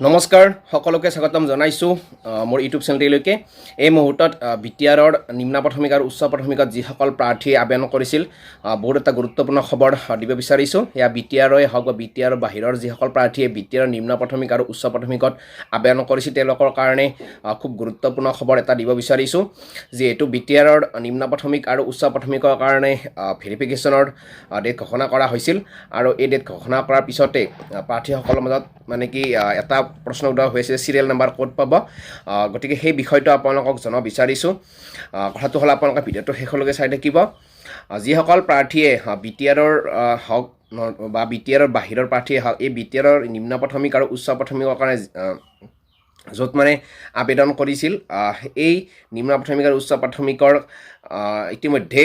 নমস্কাৰ সকলোকে স্বাগতম জনাইছোঁ মোৰ ইউটিউব চেনেলটিলৈকে। এই মুহূৰ্তত বি টি আৰৰ নিম্ন প্ৰাথমিক আৰু উচ্চ প্ৰাথমিকত যিসকল প্ৰাৰ্থীয়ে আবেদন কৰিছিল বহুত এটা গুৰুত্বপূৰ্ণ খবৰ দিব বিচাৰিছোঁ। সেয়া বি টি আৰই হওক বা বি টি আৰৰ বাহিৰৰ যিসকল প্ৰাৰ্থীয়ে বি টি আৰৰ নিম্ন প্ৰাথমিক আৰু উচ্চ প্ৰাথমিকত আবেদন কৰিছিল তেওঁলোকৰ কাৰণে খুব গুৰুত্বপূৰ্ণ খবৰ এটা দিব বিচাৰিছোঁ যিহেতু বি টি আৰৰ নিম্ন প্ৰাথমিক আৰু উচ্চ প্ৰাথমিকৰ কাৰণে ভেৰিফিকেশ্যনৰ ডেট ঘোষণা কৰা হৈছিল। আৰু এই ডেট ঘোষণা কৰাৰ পিছতে প্ৰাৰ্থীসকলৰ মাজত মানে কি এটা প্ৰশ্ন উত্তৰ হৈছে চিৰিয়েল নাম্বাৰ ক'ত পাব? গতিকে সেই বিষয়টো আপোনালোকক জনাব বিচাৰিছোঁ। কথাটো হ'ল আপোনালোকে ভিডিঅ'টো শেষলৈকে চাই থাকিব। যিসকল প্ৰাৰ্থীয়ে বি টি আৰৰ হওক বা বি টি আৰৰ বাহিৰৰ প্ৰাৰ্থীয়ে হওক এই বি টি আৰৰ নিম্ন প্ৰাথমিক আৰু উচ্চ প্ৰাথমিকৰ কাৰণে য'ত মানে আবেদন কৰিছিল এই নিম্ন প্ৰাথমিক আৰু উচ্চ প্ৰাথমিকৰ ইতিমধ্যে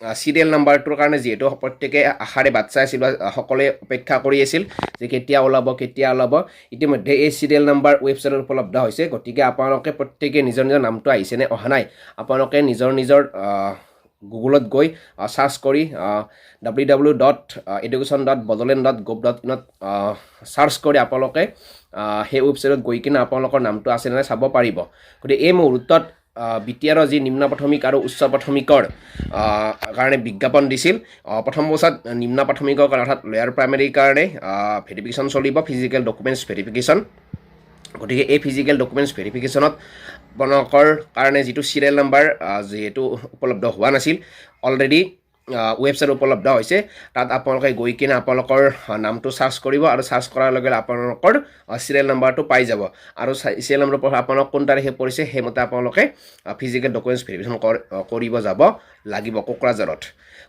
চিৰিয়েল নাম্বাৰটোৰ কাৰণে যিহেতু প্ৰত্যেকে আশাৰে বাট চাই আছিল বা সকলোৱে অপেক্ষা কৰি আছিল যে কেতিয়া ওলাব কেতিয়া ওলাব ইতিমধ্যে এই চিৰিয়েল নাম্বাৰ ৱেবছাইটত উপলব্ধ হৈছে। গতিকে আপোনালোকে প্ৰত্যেকে নিজৰ নিজৰ নামটো আহিছেনে অহা নাই আপোনালোকে নিজৰ নিজৰ গুগলত গৈ চাৰ্চ কৰি W W dot education dot Bodoland dot gov dot ইনত search কৰি আপোনালোকে সেই ৱেবছাইটত গৈ কিনে আপোনালোকৰ নামটো আছে নে নাই চাব পাৰিব। গতিকে এই মুহূৰ্তত বি টি আৰৰ যি নিম্ন প্ৰাথমিক আৰু উচ্চ প্ৰাথমিকৰ কাৰণে বিজ্ঞাপন দিছিল প্ৰথম অৱস্থাত নিম্ন প্ৰাথমিকৰ কাৰণে অৰ্থাৎ লয়াৰ প্ৰাইমেৰীৰ কাৰণে ভেৰিফিকেশ্যন চলিব ফিজিকেল ডকুমেণ্টছ ভেৰিফিকেশ্যন গতিকে এই ফিজিকেল ডকুমেণ্টছ ভেৰিফিকেশ্যনত আপোনালোকৰ কাৰণে যিটো চিৰিয়েল নাম্বাৰ যিহেতু উপলব্ধ হোৱা নাছিল অলৰেডি ৱেবছাইট উপলব্ধ হৈছে। তাত আপোনালোকে গৈ কিনে আপোনালোকৰ নামটো চাৰ্চ কৰিব আৰু চাৰ্চ কৰাৰ লগে লগে আপোনালোকৰ চিৰিয়েল নাম্বাৰটো পাই যাব। আৰু চিৰিয়েল নাম্বাৰৰ পৰা আপোনালোক কোন তাৰিখে পৰিছে সেইমতে আপোনালোকে ফিজিকেল ডকুমেণ্টছ ভেৰিফিকেশ্যন কৰিব যাব লাগিব কোকৰাঝাৰত।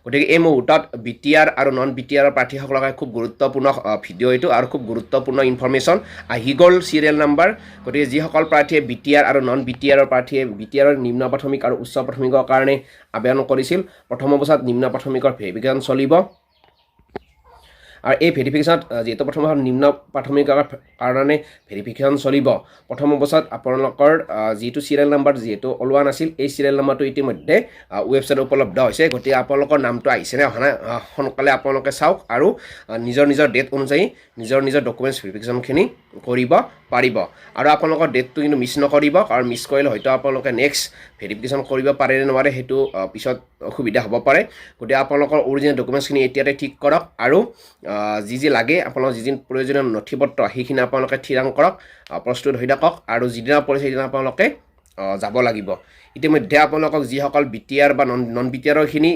গতিকে এই মুহূৰ্তত বি টি আৰ আৰু নন বি টি আৰৰ প্ৰাৰ্থীসকলৰ কাৰণে খুব গুৰুত্বপূৰ্ণ ভিডিঅ' এইটো আৰু খুব গুৰুত্বপূৰ্ণ ইনফৰ্মেশ্যন আহি গ'ল চিৰিয়েল নাম্বাৰ গতিকে যিসকল প্ৰাৰ্থীয়ে বি টি আৰ আৰু নন বি টি আৰৰ প্ৰাৰ্থীয়ে বি টি আৰৰ নিম্ন প্ৰাথমিক আৰু উচ্চ প্ৰাথমিকৰ কাৰণে আবেদন কৰিছিল, প্ৰথম অৱস্থাত নিম্ন প্ৰাথমিকৰ ভেৰিফিকেশ্যন চলিব। আৰু এই ভেৰিফিকেশ্যনত যিহেতু প্ৰথম নিম্ন প্ৰাথমিকৰ কাৰণে ভেৰিফিকেশ্যন চলিব, প্ৰথম অৱস্থাত আপোনালোকৰ যিটো চিৰিয়েল নাম্বাৰ যিহেতু ওলোৱা নাছিল, এই চিৰিয়েল নাম্বাৰটো ইতিমধ্যে ৱেবছাইটত উপলব্ধ হৈছে। গতিকে আপোনালোকৰ নামটো আহিছেনে অহা নাই সোনকালে আপোনালোকে চাওক আৰু নিজৰ নিজৰ ডেট অনুযায়ী নিজৰ নিজৰ ডকুমেণ্টছ ভেৰিফিকেশ্যনখিনি কৰিব পাৰিব। আৰু আপোনালোকৰ ডেটটো কিন্তু মিছ নকৰিব, কাৰণ মিছ কৰিলে হয়তো আপোনালোকে নেক্সট ভেৰিফিকেশ্যন কৰিব পাৰে নোৱাৰে, সেইটো পিছত অসুবিধা হ'ব পাৰে। গতিকে আপোনালোকৰ অৰিজিনেল ডকুমেণ্টছখিনি এতিয়াতে ঠিক কৰক আৰু যি যি লাগে আপোনালোকৰ যি যি প্ৰয়োজনীয় নথি পত্ৰ সেইখিনি আপোনালোকে থিৰাং কৰক প্ৰস্তুত হৈ থাকক আৰু যিদিনা পৰিছে সেইদিনা আপোনালোকে যাব লাগিব। ইতিমধ্যে আপোনালোকক যিসকল বি টি আৰ বা নন নন বি টি আৰৰখিনি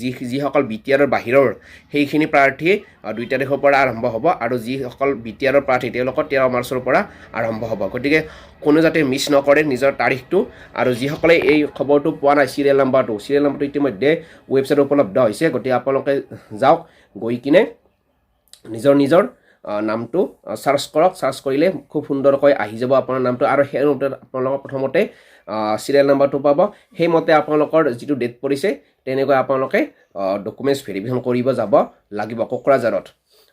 যি- যিসকল বি টি আৰৰ বাহিৰৰ সেইখিনি প্ৰাৰ্থী দুই তাৰিখৰ পৰা আৰম্ভ হ'ব আৰু যিসকল বি টি আৰৰ প্ৰাৰ্থী তেওঁলোকৰ তেৰ মাৰ্চৰ পৰা আৰম্ভ হ'ব। গতিকে কোনো যাতে মিছ নকৰে নিজৰ তাৰিখটো আৰু যিসকলে এই খবৰটো পোৱা নাই চিৰিয়েল নাম্বাৰটো চিৰিয়েল নাম্বাৰটো ইতিমধ্যে ৱেবছাইটত উপলব্ধ হৈছে। গতিকে আপোনালোকে যাওক গৈ কিনে নিজৰ নিজৰ নামটো চাৰ্চ কৰক চাৰ্চ কৰিলে খুব সুন্দৰকৈ আহি যাব আপোনাৰ নামটো আৰু সেই আপোনালোকৰ প্ৰথমতে চিৰিয়েল নাম্বাৰটো পাব। সেইমতে আপোনালোকৰ যিটো ডেট পৰিছে, তেনেকৈ আপোনালোকে ডকুমেণ্টছ ভেৰিফিকেশ্যন কৰিব যাব লাগিব কোকৰাঝাৰত।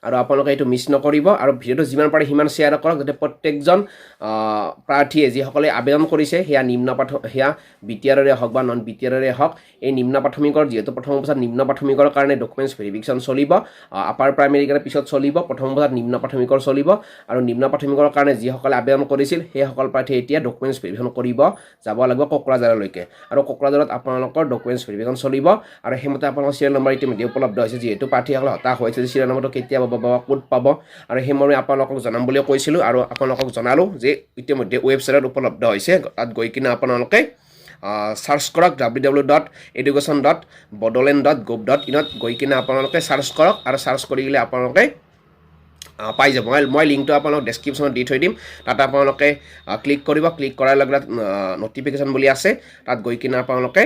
আৰু আপোনালোকে এইটো মিছ নকৰিব আৰু ভিডিঅ'টো যিমান পাৰে সিমান শ্বেয়াৰ কৰক যাতে প্ৰত্যেকজন প্ৰাৰ্থীয়ে যিসকলে আবেদন কৰিছে, সেয়া নিম্ন প্ৰাথ সেয়া বি টি আৰৰে হওক বা নন বি টি আৰৰে হওক, এই নিম্ন প্ৰাথমিকৰ, যিহেতু প্ৰথম অৱস্থাত নিম্ন প্ৰাথমিকৰ কাৰণে ডকুমেণ্টছ ভেৰিফিকেশ্যন চলিব আপাৰ প্ৰাইমেৰী পিছত চলিব, প্ৰথম অৱস্থাত নিম্ন প্ৰাথমিকৰ চলিব আৰু নিম্ন প্ৰাথমিকৰ কাৰণে যিসকলে আবেদন কৰিছিল, সেইসকল প্ৰাৰ্থীয়ে এতিয়া ডকুমেণ্টছ ভেৰিফিকেশ্যন কৰিব যাব লাগিব কোকৰাঝাৰলৈকে। আৰু কোকৰাঝাৰত আপোনালোকৰ ডকুমেণ্টছ ভেৰিফিকেশ্যন চলিব আৰু সেইমতে আপোনালোকৰ চিৰিয়েল নম্বৰ ইতিমধ্যে উপলব্ধ হৈছে, যিহেতু প্ৰাৰ্থীসকলে হতাশ হৈছে চিৰিয়েল নম্বৰটো কেতিয়া পাব বা ক'ত পাব, আৰু সেই মৰ্মে আপোনালোকক জনাম বুলি কৈছিলোঁ আৰু আপোনালোকক জনালোঁ যে ইতিমধ্যে ৱেবছাইটত উপলব্ধ হৈছে। তাত গৈ কিনে আপোনালোকে চাৰ্চ কৰক W W dot education dot Bodoland dot gov dot ইনত গৈ কিনে আপোনালোকে চাৰ্চ কৰক আৰু চাৰ্চ কৰি দিলে আপোনালোকে পাই যাব। মই মই লিংকটো আপোনালোক ডেছক্ৰিপশ্যনত দি থৈ দিম। তাত আপোনালোকে ক্লিক কৰিব। ক্লিক কৰাৰ লগে লগে ন'টিফিকেশ্যন বুলি আছে। তাত গৈ কিনে আপোনালোকে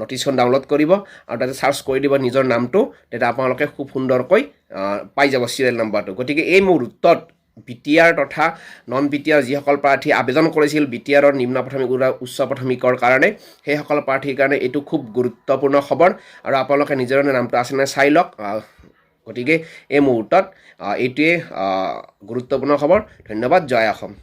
নটিচখন ডাউনলোড কৰিব আৰু তাতে চাৰ্চ কৰি দিব নিজৰ নামটো, তেতিয়া আপোনালোকে খুব সুন্দৰকৈ পাই যাব চিৰিয়েল নাম্বাৰটো গতিকে এই মুহূৰ্তত বি টি আৰ তথা নন বি টি আৰ যিসকল প্ৰাৰ্থী আবেদন কৰিছিল বি টি আৰৰ নিম্ন প্ৰাথমিক উচ্চ প্ৰাথমিকৰ কাৰণে, সেইসকল প্ৰাৰ্থীৰ কাৰণে এইটো খুব গুৰুত্বপূৰ্ণ খবৰ। আৰু আপোনালোকে নিজৰ নামটো আছেনে চাই লওক। গতিকে এই মুহূৰ্তত এইটোৱে গুৰুত্বপূৰ্ণ খবৰ। ধন্যবাদ, জয় অসম।